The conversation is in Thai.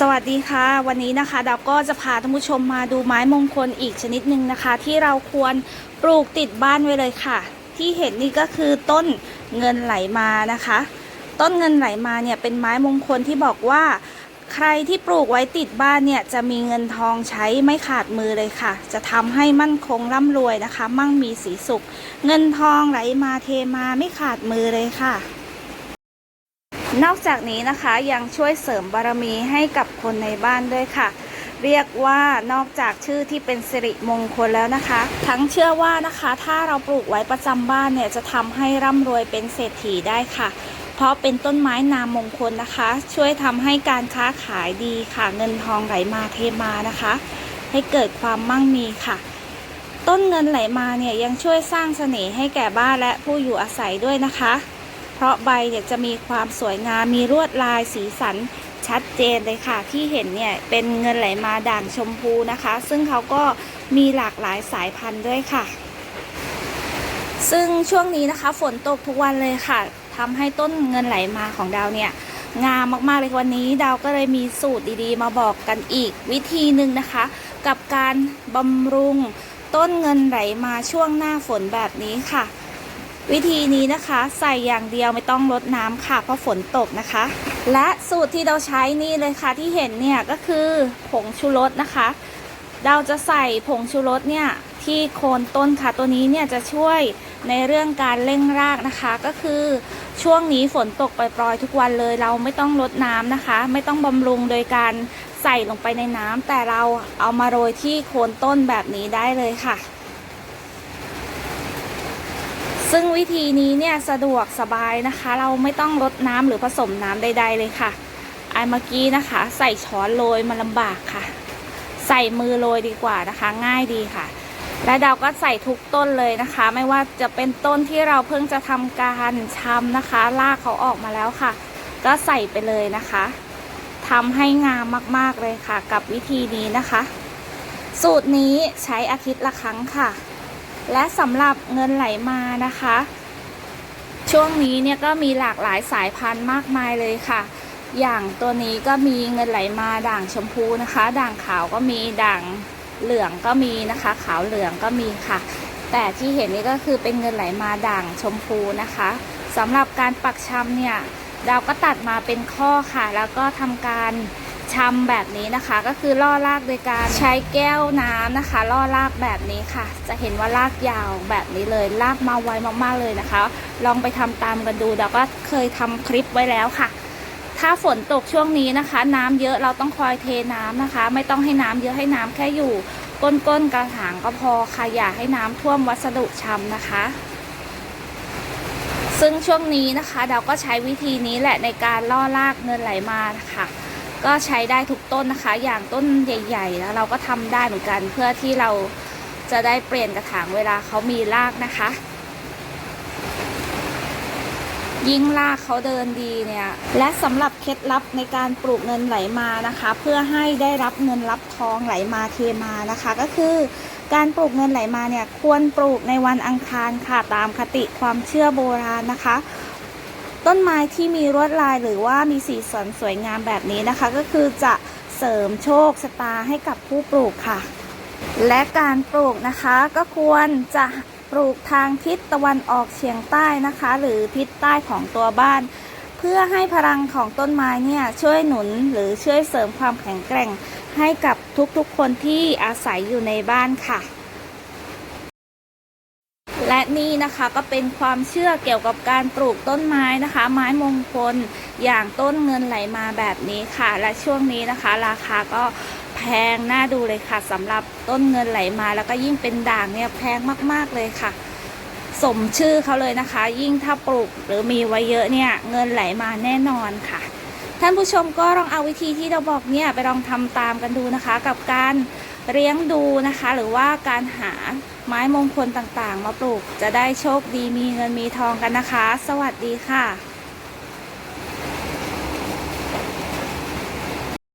สวัสดีค่ะ วันนี้นะคะดาวก็จะพาท่านผู้ชมมาดูไม้มงคลอีกชนิดหนึ่งนะคะ ที่เราควรปลูกติดบ้านไว้เลยค่ะ ที่เห็นนี่ก็คือต้นเงินไหลมานะคะ ต้นเงินไหลมาเนี่ยเป็นไม้มงคลที่บอกว่า ใครที่ปลูกไว้ติดบ้านเนี่ยจะมีเงินทองใช้ไม่ขาดมือเลยค่ะ จะทำให้มั่นคงร่ำรวยนะคะ มั่งมีสีสุข เงินทองไหลมาเทมาไม่ขาดมือเลยค่ะ นอกจากนี้นะคะยังช่วยเสริมบารมีให้กับคนในบ้านด้วยค่ะ เรียกว่านอกจากชื่อที่เป็นสิริมงคลแล้วนะคะ ทั้งเชื่อว่านะคะ ถ้าเราปลูกไว้ประจำบ้านเนี่ยจะทำให้ร่ำรวยเป็นเศรษฐีได้ค่ะ เพราะเป็นต้นไม้นามมงคลนะคะ ช่วยทำให้การค้าขายดีค่ะ เงินทองไหลมาเทมานะคะ ให้เกิดความมั่งมีค่ะต้นเงินไหลมาเนี่ยยังช่วยสร้างเสน่ห์ให้แก่บ้านและผู้อยู่อาศัยด้วยนะคะ เพราะใบเนี่ยจะมีความสวยงามมีลวดลายสีสันชัดเจนเลยค่ะ ที่เห็นเนี่ยเป็นเงินไหลมาด่างชมพูนะคะ ซึ่งเขาก็มีหลากหลายสายพันธุ์ด้วยค่ะ ซึ่งช่วงนี้นะคะฝนตกทุกวันเลยค่ะทำให้ต้นเงินไหลมาของดาวเนี่ยงามมากๆเลยวันนี้ดาวก็เลยมีสูตรดีๆ มาบอกกันอีกวิธีหนึ่งนะคะ กับการบำรุงต้นเงินไหลมาช่วงหน้าฝนแบบนี้ค่ะ วิธีนี้นะคะใส่อย่างเดียวไม่ต้องรดน้ำค่ะเพราะฝนตกนะคะ และสูตรที่เราใช้นี่เลยค่ะที่เห็นเนี่ยก็คือผงชูรสนะคะ เราจะใส่ผงชูรสเนี่ยที่โคนต้นค่ะตัวนี้เนี่ยจะช่วยในเรื่องการเร่งรากนะคะ ก็คือช่วงนี้ฝนตกปล่อยๆทุกวันเลย เราไม่ต้องรดน้ำนะคะ ไม่ต้องบำรุงโดยการใส่ลงไปในน้ำแต่เราเอามาโรยที่โคนต้นแบบนี้ได้เลยค่ะ ซึ่งวิธีนี้เนี่ยสะดวกสบายนะคะ เราไม่ต้องรดน้ำหรือผสมน้ำใด ๆ เลยค่ะไอ้เมื่อกี้นะคะ ใส่ช้อนโรยมันลำบากค่ะ ใส่มือโรยดีกว่านะคะ ง่ายดีค่ะ และดาวก็ใส่ทุกต้นเลยนะคะ ไม่ว่าจะเป็นต้นที่เราเพิ่งจะทำการชำนะคะรากเขาออกมาแล้วค่ะ ก็ใส่ไปเลยนะคะทำให้งามมากๆเลยค่ะ กับวิธีนี้นะคะ สูตรนี้ใช้อาทิตย์ละครั้งค่ะ และสำหรับเงินไหลมานะคะ ช่วงนี้เนี่ยก็มีหลากหลายสายพันธุ์มากมายเลยค่ะ อย่างตัวนี้ก็มีเงินไหลมาด่างชมพูนะคะ ด่างขาวก็มีด่างเหลืองก็มีนะคะ ขาวเหลืองก็มีค่ะ แต่ที่เห็นนี่ก็คือเป็นเงินไหลมาด่างชมพูนะคะสำหรับการปักชำเนี่ยเราก็ตัดมาเป็นข้อค่ะ แล้วก็ทำการ ชำแบบนี้นะคะ ก็คือล่อรากโดยการใช้แก้วน้ำนะคะ ล่อรากแบบนี้ค่ะ จะเห็นว่ารากยาวแบบนี้เลยรากมาไวมากๆเลยนะคะ ลองไปทำตามกันดูเราก็เคยทำคลิปไว้แล้วค่ะ ถ้าฝนตกช่วงนี้นะคะ น้ำเยอะเราต้องคอยเทน้ำนะคะ ไม่ต้องให้น้ำเยอะให้น้ำแค่อยู่ก้นๆกระถางก็พอค่ะอย่าให้น้ำท่วมวัสดุชำนะคะซึ่งช่วงนี้นะคะเราก็ใช้วิธีนี้แหละในการล่อรากเงินไหลมาค่ะ ก็ใช้ได้ทุกต้นนะคะ อย่างต้นใหญ่ๆแล้วเราก็ทำได้เหมือนกันเพื่อที่เราจะได้เปลี่ยนกระถางเวลาเขามีรากนะคะ ยิ่งรากเขาเดินดีเนี่ย และสำหรับเคล็ดลับในการปลูกเงินไหลมานะคะ เพื่อให้ได้รับเงินรับทองไหลมาเทมานะคะ ก็คือการปลูกเงินไหลมาเนี่ยควรปลูกในวันอังคารค่ะตามคติความเชื่อโบราณนะคะ ต้นไม้ที่มีลวดลายหรือว่ามีสีสันสวยงามแบบนี้นะคะ ก็คือจะเสริมโชคชะตาให้กับผู้ปลูกค่ะ และการปลูกนะคะก็ควรจะปลูกทางทิศตะวันออกเฉียงใต้นะคะ หรือทิศใต้ของตัวบ้าน เพื่อให้พลังของต้นไม้เนี่ยช่วยหนุนหรือช่วยเสริมความแข็งแกร่งให้กับทุกๆคนที่อาศัยอยู่ในบ้านค่ะ และนี่นะคะก็เป็นความเชื่อเกี่ยวกับการปลูกต้นไม้นะคะ ไม้มงคลอย่างต้นเงินไหลมาแบบนี้ค่ะ และช่วงนี้นะคะ ราคาก็แพงน่าดูเลยค่ะสำหรับต้นเงินไหลมาแล้วก็ยิ่งเป็นด่างเนี่ยแพงมาก ๆเลยค่ะ สมชื่อเขาเลยนะคะ ยิ่งถ้าปลูกหรือมีไว้เยอะเนี่ยเงินไหลมาแน่นอนค่ะ ท่านผู้ชมก็ลองเอาวิธีที่เราบอกเนี่ยไปลองทำตามกันดูนะคะ กับการ เลี้ยงดูนะคะ หรือว่าการหาไม้มงคลต่างๆ มาปลูกจะได้โชคดีมีเงินมีทองกันนะคะ สวัสดีค่ะ